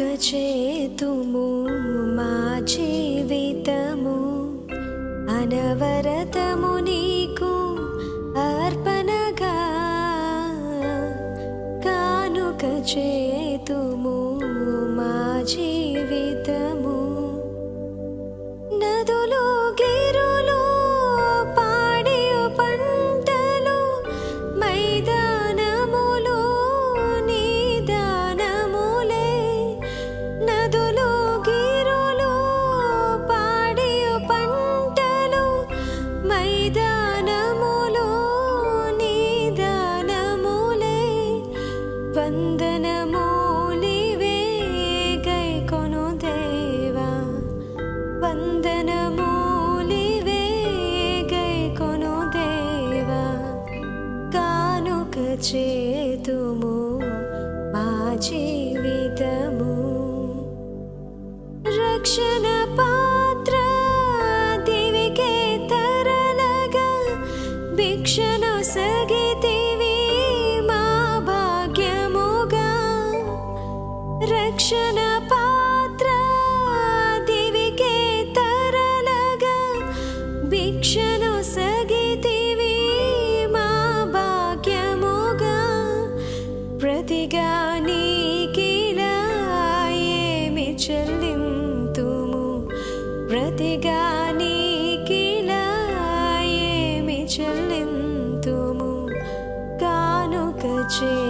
చేతుము మా జీవితము. అనవరతము నీకు అర్పణగా. కానుక చేతుము మా జీ నీకిలా ఏమి చెల్లింతుము. కానుక చేతుము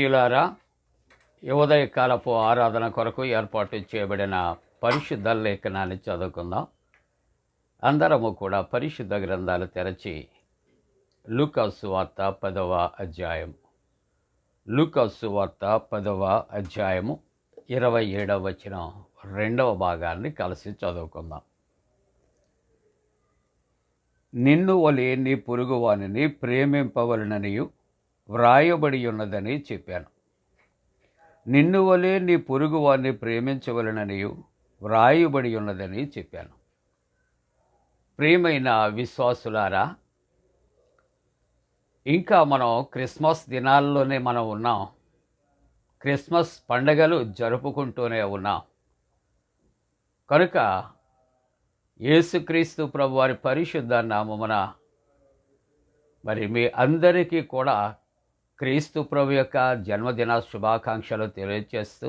ప్రియులారా యువదయ కాలపు ఆరాధన కొరకు ఏర్పాటు చేయబడిన పరిశుద్ధ లేఖనాన్ని చదువుకుందాం. అందరము కూడా పరిశుద్ధ గ్రంథాలు తెరచి లూకాసు వార్త పదవ అధ్యాయం లూకాసు వార్త పదవ అధ్యాయము ఇరవై ఏడవ వచ్చిన రెండవ భాగాన్ని కలిసి చదువుకుందాం. నిన్ను వలి నీ పొరుగువానిని ప్రేమింపవలననియు వ్రాయబడి ఉన్నదని చెప్పాను. నిన్ను వలే నీ పొరుగు వారిని ప్రేమించవలననియు వ్రాయబడి ఉన్నదని చెప్పాను. ప్రియమైన విశ్వాసులారా ఇంకా మనం క్రిస్మస్ దినాల్లోనే మనం ఉన్నాం. క్రిస్మస్ పండగలు జరుపుకుంటూనే ఉన్నాం. కనుక యేసుక్రీస్తు ప్రభు వారి పరిశుద్ధ నామమున మరి మీ అందరికీ కూడా క్రీస్తు ప్రభు యొక్క జన్మదిన శుభాకాంక్షలు తెలియజేస్తూ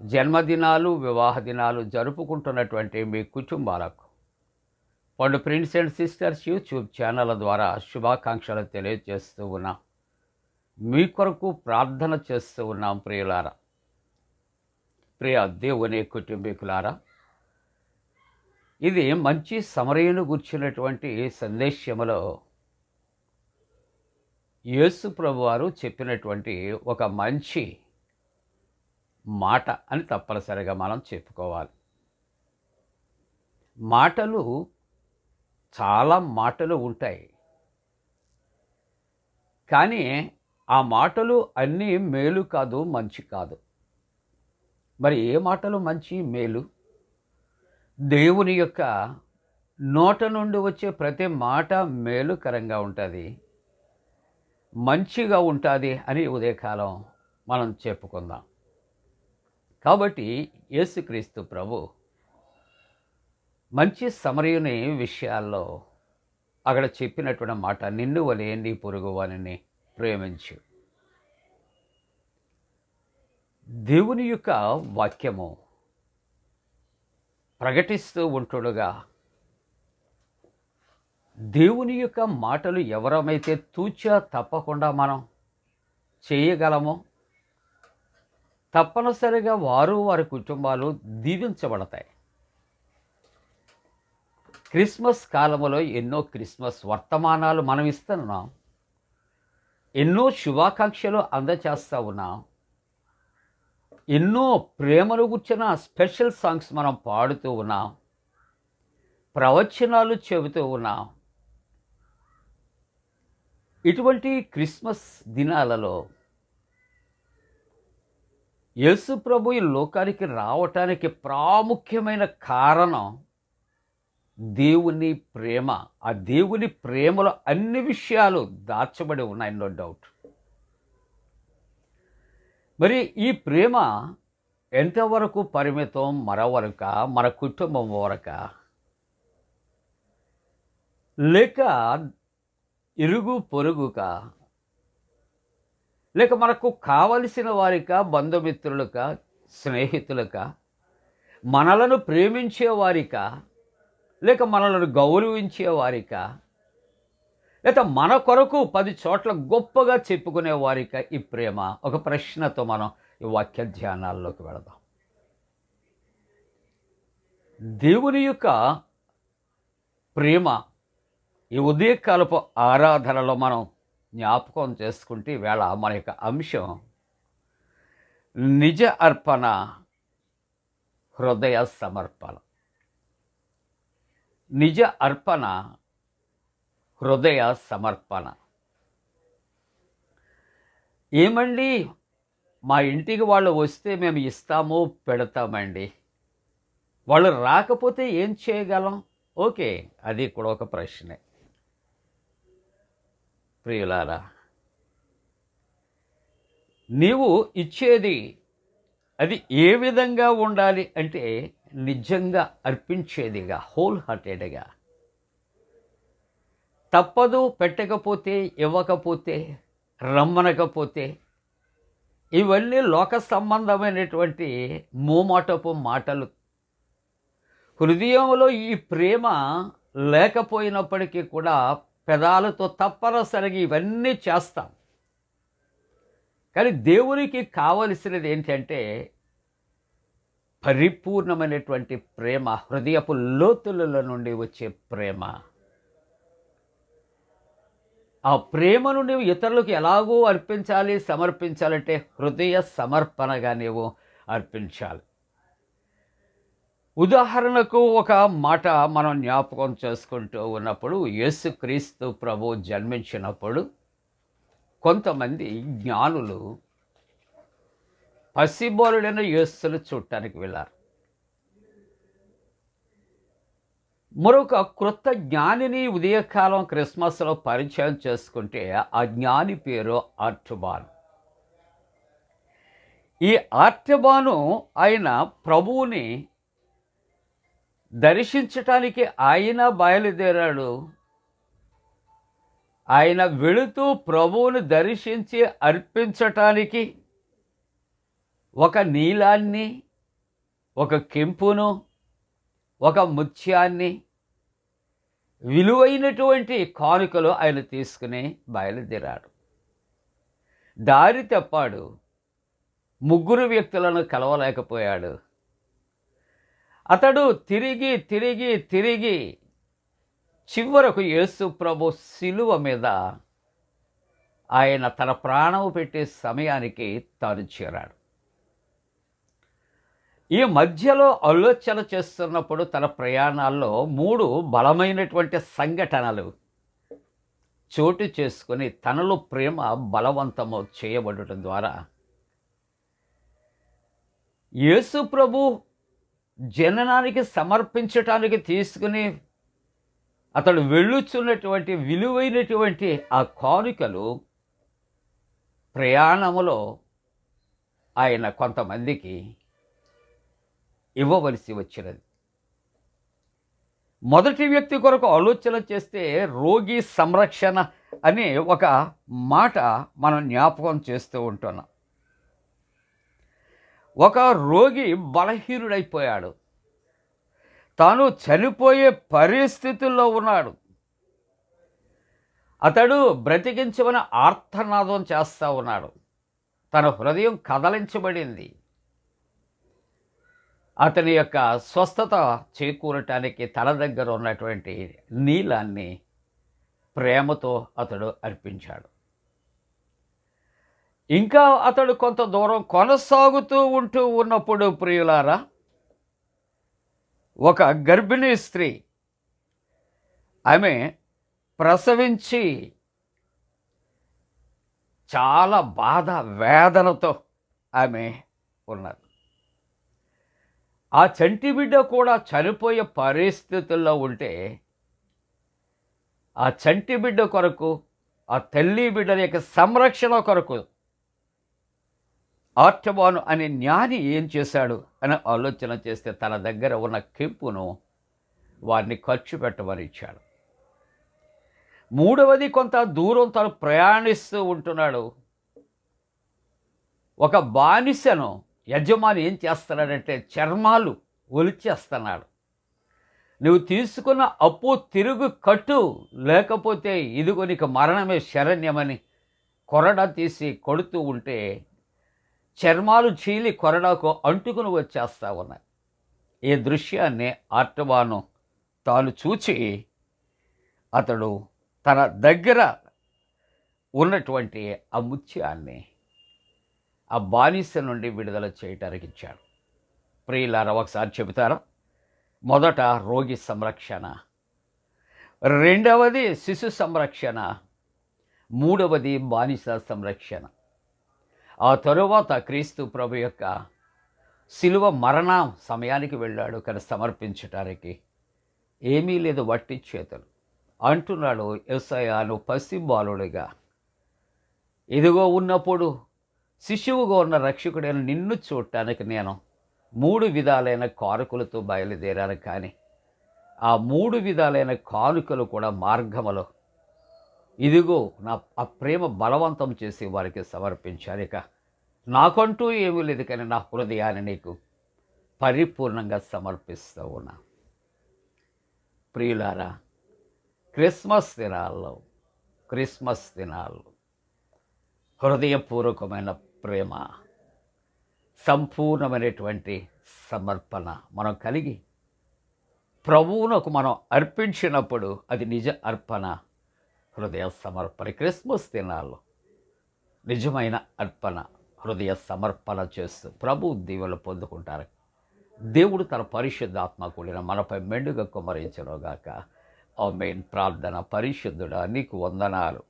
జన్మదినాలు వివాహ దినాలు జరుపుకుంటున్నటువంటి మీ కుటుంబాలకు Pandu prince and sisters YouTube channel ద్వారా శుభాకాంక్షలు తెలియజేస్తూ ఉన్నాం. మీ కొరకు ప్రార్థన చేస్తూ ఉన్నాం ప్రియులారా. ప్రియ దేవుని కుటుంబీకులారా ఇది మంచి సమరయును గుర్చినటువంటి సందేశములో యేసు ప్రభు వారు చెప్పినటువంటి ఒక మంచి మాట అని తప్పనిసరిగా మనం చెప్పుకోవాలి. మాటలు చాలా మాటలు ఉంటాయి. కానీ ఆ మాటలు అన్నీ మేలు కాదు మంచి కాదు. మరి ఏ మాటలు మంచి మేలు? దేవుని యొక్క నోట నుండి వచ్చే ప్రతి మాట మేలుకరంగా ఉంటుంది. మంచిగా ఉంటుంది అని ఉదయకాలం మనం చెప్పుకుందాం. కాబట్టి యేసుక్రీస్తు ప్రభు మంచి సమరయుని విషయాల్లో అక్కడ చెప్పినటువంటి మాట నిన్ను వలే నీ పొరుగువాని ప్రేమించు. దేవుని యొక్క వాక్యము ప్రకటిస్తూ ఉంటుండగా దేవుని యొక్క మాటలు ఎవరమైతే తూచా తప్పకుండా మనం చేయగలమో తప్పనిసరిగా వారు వారి కుటుంబాలు దీవించబడతాయి. క్రిస్మస్ కాలంలో ఎన్నో క్రిస్మస్ వర్తమానాలు మనం ఇస్తున్నాం. ఎన్నో శుభాకాంక్షలు అందచేస్తూ ఉన్నాం. ఎన్నో ప్రేమను గుర్చిన స్పెషల్ సాంగ్స్ మనం పాడుతూ ఉన్నాం. ప్రవచనాలు చెబుతూ ఉన్నాం. ఇటువంటి క్రిస్మస్ దినాలలో యేసు ప్రభు ఈ లోకానికి రావటానికి ప్రాముఖ్యమైన కారణం దేవుని ప్రేమ. ఆ దేవుని ప్రేమలో అన్ని విషయాలు దాచబడి ఉన్నాయి నో డౌట్ మరి ఈ ప్రేమ ఎంతవరకు పరిమితం? మరొవరక మన కుటుంబం వరక? లేక ఇరుగు పొరుగుక? లేక మనకు కావలసిన వారిక బంధుమిత్రులక స్నేహితులక? మనలను ప్రేమించే వారిక? లేక మనలను గౌరవించే వారిక? లేక మన కొరకు పది చోట్ల గొప్పగా చెప్పుకునే వారిక ఈ ప్రేమ? ఒక ప్రశ్నతో మనం ఈ వాక్య ధ్యానాల్లోకి వెళదాం. దేవుని యొక్క ప్రేమ ఈ ఉదయకాలపు ఆరాధనలో మనం జ్ఞాపకం చేసుకుంటే వేళ మన యొక్క అంశం నిజ అర్పణ హృదయ సమర్పణ. నిజ అర్పణ హృదయ సమర్పణ. ఏమండి? మా ఇంటికి వాళ్ళు వస్తే మేము ఇస్తాము పెడతామండి. వాళ్ళు రాకపోతే ఏం చేయగలం? ఓకే అది కూడా ఒక ప్రశ్నే. ప్రియులారా నీవు ఇచ్చేది అది ఏ విధంగా ఉండాలి అంటే నిజంగా అర్పించేదిగా హోల్ హార్టెడ్గా తప్పదు పెట్టకపోతే ఇవ్వకపోతే రమ్మనకపోతే ఇవన్నీ లోక సంబంధమైనటువంటి మూమాటపు మాటలు. హృదయంలో ఈ ప్రేమ లేకపోయినప్పటికీ కూడా పెదాలతో తప్పనిసరిగా ఇవన్నీ చేస్తాం. కానీ దేవునికి కావలసినది ఏంటంటే పరిపూర్ణమైనటువంటి ప్రేమ హృదయపు లోతులలో నుండి వచ్చే ప్రేమ. ఆ ప్రేమను నువ్వు ఇతరులకు ఎలాగో అర్పించాలి సమర్పించాలంటే హృదయ సమర్పణగా నీవు అర్పించాలి. ఉదాహరణకు ఒక మాట మనం జ్ఞాపకం చేసుకుంటూ ఉన్నప్పుడు యేసుక్రీస్తు ప్రభు జన్మించినప్పుడు కొంతమంది జ్ఞానులు పసిబోలుడైన యేసును చూడటానికి వెళ్ళారు. మరొక క్రొత్త జ్ఞానిని ఉదయకాలం క్రిస్మస్లో పరిచయం చేసుకుంటే ఆ జ్ఞాని పేరు ఆర్టుబాన్ ఈ ఆర్టబాను ఆయన ప్రభువుని దర్శించటానికి ఆయన బయలుదేరాడు. ఆయన వెళుతూ ప్రభువును దర్శించి అర్పించటానికి ఒక నీలాన్ని ఒక కెంపును ఒక ముత్యాన్ని విలువైనటువంటి కానుకలు ఆయన తీసుకుని బయలుదేరాడు. దారి తప్పాడు. ముగ్గురు వ్యక్తులను కలవలేకపోయాడు. అతడు తిరిగి తిరిగి తిరిగి చివరకు యేసు ప్రభు శిలువ మీద ఆయన తన ప్రాణం పెట్టే సమయానికి తాను చేరాడు. ఈ మధ్యలో ఆలోచన చేస్తున్నప్పుడు తన ప్రయాణాల్లో మూడు బలమైనటువంటి సంఘటనలు చోటు చేసుకొని తనలో ప్రేమ బలవంతము చేయబడటం ద్వారా యేసు ప్రభు జననానికి సమర్పించటానికి తీసుకుని అతడు వెళ్ళుచున్నటువంటి విలువైనటువంటి ఆ కానుకలు ప్రయాణములో ఆయన కొంతమందికి ఇవ్వవలసి వచ్చినది. మొదటి వ్యక్తి కొరకు ఆలోచన చేస్తే రోగి సంరక్షణ అనే ఒక మాట మనం జ్ఞాపకం చేస్తూ ఉంటున్నాం. ఒక రోగి బలహీనుడైపోయాడు. తాను చనిపోయే పరిస్థితుల్లో ఉన్నాడు. అతడు బ్రతికించమని ఆర్తనాదం చేస్తూ ఉన్నాడు. తన హృదయం కదలించబడింది. అతని యొక్క స్వస్థత చేకూరటానికి తన దగ్గర ఉన్నటువంటి నీలాన్ని ప్రేమతో అతడు అర్పించాడు. ఇంకా అతడు కొంత దూరం కొనసాగుతూ ఉంటూ ఉన్నప్పుడు ప్రియులారా ఒక గర్భిణీ స్త్రీ ఆమె ప్రసవించి చాలా బాధ వేదనతో ఆమె ఉన్నారు ఆ చంటి బిడ్డ కూడా చనిపోయే పరిస్థితుల్లో ఉంటే ఆ చంటి బిడ్డ కొరకు ఆ తల్లి బిడ్డల యొక్క సంరక్షణ కొరకు ఆర్టబాను అనే జ్ఞాని ఏం చేశాడు అని ఆలోచన చేస్తే తన దగ్గర ఉన్న కెంపును వారిని ఖర్చు పెట్టమని ఇచ్చాడు. మూడవది కొంత దూరం తను ప్రయాణిస్తూ ఉంటున్నాడు. ఒక బానిసను యజమాని ఏం చేస్తున్నాడంటే చర్మాలు ఒలిచేస్తున్నాడు. నువ్వు తీసుకున్న అప్పు తిరుగు కట్టు లేకపోతే ఇదిగో నీకు మరణమే శరణ్యమని కొరడ తీసి కొడుతూ ఉంటే చర్మాలు చీలి కొరడాకు అంటుకుని వచ్చేస్తా ఉన్నాయి. ఈ దృశ్యాన్ని ఆర్టవాను తాను చూచి అతడు తన దగ్గర ఉన్నటువంటి ఆ ముత్యాన్ని ఆ బానిస నుండి విడుదల చేయటానికి ఇచ్చాడు ప్రియులారా ఒకసారి చెబుతారా? మొదట రోగి సంరక్షణ రెండవది శిశు సంరక్షణ మూడవది బానిస సంరక్షణ. ఆ తరువాత క్రీస్తు ప్రభు యొక్క శిలువ మరణ సమయానికి వెళ్ళాడు. కానీ సమర్పించటానికి ఏమీ లేదు వట్టి చేతులు. అంటున్నాడు ఎస్ఐను పసిబాలుడిగా ఇదిగో ఉన్నప్పుడు శిశువుగా ఉన్న రక్షకుడైన నిన్ను చూడటానికి నేను మూడు విధాలైన కానుకలతో బయలుదేరాను. కానీ ఆ మూడు విధాలైన కానుకలు కూడా మార్గములో. ఇదిగో నా ఆ ప్రేమ బలవంతం చేసి వారికి సమర్పించాను ఇక. నాకంటూ ఏమీ లేదు కానీ నా హృదయాన్ని నీకు పరిపూర్ణంగా సమర్పిస్తూ ఉన్నా ప్రియులారా క్రిస్మస్ దినాల్లో క్రిస్మస్ దినాల్లో హృదయపూర్వకమైన ప్రేమ సంపూర్ణమైనటువంటి సమర్పణ మనం కలిగి ప్రభువునకు మనం అర్పించినప్పుడు అది నిజ అర్పణ. హృదయ సమర్పణ క్రిస్మస్ దినాల్లో నిజమైన అర్పణ హృదయ సమర్పణ చేస్తూ ప్రభు దీవెలు పొందుకుంటారు. దేవుడు తన పరిశుద్ధాత్మ కూడిన మనపై మెండుగా కుమరించనుగాక ఆ మెయిన్ ప్రార్థన పరిశుద్ధుడా నీకు వందనాలు.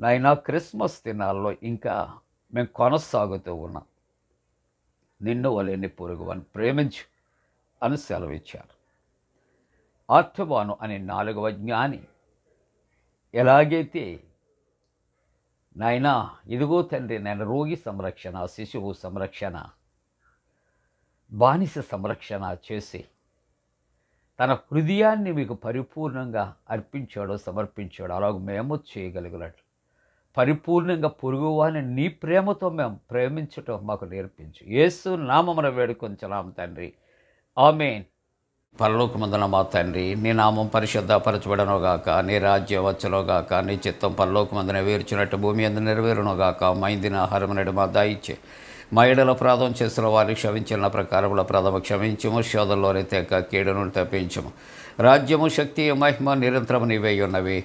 నాయన క్రిస్మస్ దినాల్లో ఇంకా మేము కొనసాగుతూ ఉన్నాం. నిన్ను వలేని పొరుగు అని ప్రేమించు అని సెలవిచ్చారు. ఆత్మవాను అనే నాలుగవ జ్ఞాని ఎలాగైతే నాయనా ఇదిగో తండ్రి నేను రోగి సంరక్షణ శిశువు సంరక్షణ బానిస సంరక్షణ చేసి తన హృదయాన్ని మీకు పరిపూర్ణంగా అర్పించాడో సమర్పించాడో అలాగ మేము చేయగలిగినట్లు. పరిపూర్ణంగా పొరుగువాని నీ ప్రేమతో మేము ప్రేమించటం మాకు నేర్పించు. యేసు నామమున వేడుకొంచలాం తండ్రి. ఆమెన్. పరలోకమందున మా తండ్రి నీ నామం పరిశుద్ధపరచబడనుగాక నీ రాజ్యం వచ్చునుగాక నీ చిత్తం పరలోకమందున వేర్చినట్టు భూమి అందు నెరవేరునుగాక మైందిన ఆహారం మా దాయిచ్చే. మా ఎడల ప్రాధం చేసిన వారిని క్షమించిన ప్రకారముల ప్రథమ క్షమించము శోధంలోని తెక్క కీడును తప్పించము. రాజ్యము శక్తి మహిమ నిరంతరము నీవై ఉన్నవి.